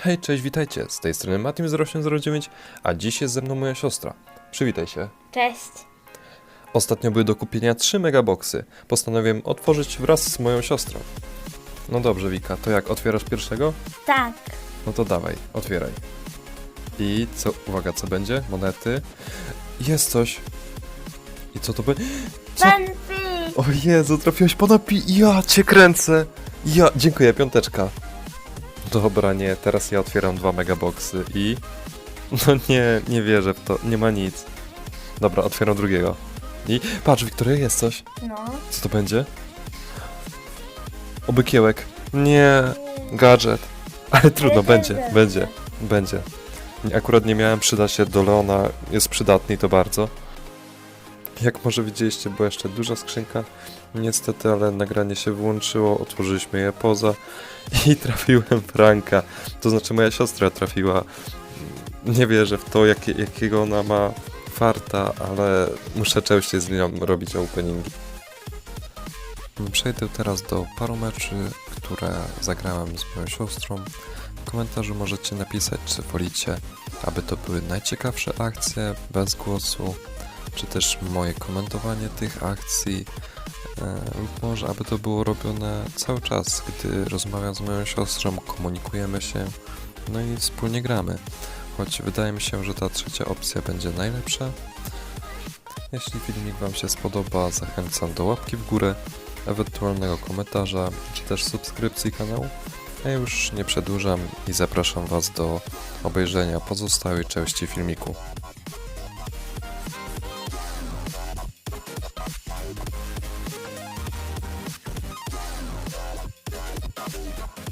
Hej, cześć, witajcie. Z tej strony Matim0809, a dziś jest ze mną moja siostra. Przywitaj się. Cześć. Ostatnio były do kupienia 3 megaboxy. Postanowiłem otworzyć wraz z moją siostrą. No dobrze, Wika, to jak otwierasz pierwszego? Tak. No to dawaj, otwieraj. I co, uwaga, co będzie? Monety. Jest coś. I co to będzie? Co? O Jezu, trafiłeś po napi... Ja cię kręcę! Ja, dziękuję, piąteczka. Dobra, nie, teraz ja otwieram dwa megaboxy i... No nie, nie wierzę w to, nie ma nic. Dobra, otwieram drugiego. I patrz, Wiktoria, jest coś. No. Co to będzie? Obykiełek. Nie, gadżet. Ale trudno, będzie, będzie, będzie. Nie, Akurat nie miałem, przyda się do Leona, jest przydatny i to bardzo. Jak może widzieliście, była jeszcze duża skrzynka. Niestety, ale nagranie się wyłączyło, otworzyliśmy je poza i trafiłem Franka. To znaczy moja siostra trafiła. Nie wierzę w to, jakie, jakiego ona ma farta, ale muszę częściej z nią robić openingi. Przejdę teraz do paru meczy, które zagrałem z moją siostrą. W komentarzu możecie napisać, czy wolicie, aby to były najciekawsze akcje bez głosu, czy też moje komentowanie tych akcji, e, lub może aby to było robione cały czas, gdy rozmawiam z moją siostrą, komunikujemy się, no i wspólnie gramy. Choć wydaje mi się, że ta trzecia opcja będzie najlepsza. Jeśli filmik Wam się spodoba, zachęcam do łapki w górę, ewentualnego komentarza, czy też subskrypcji kanału. Ja już nie przedłużam i zapraszam Was do obejrzenia pozostałej części filmiku. Show.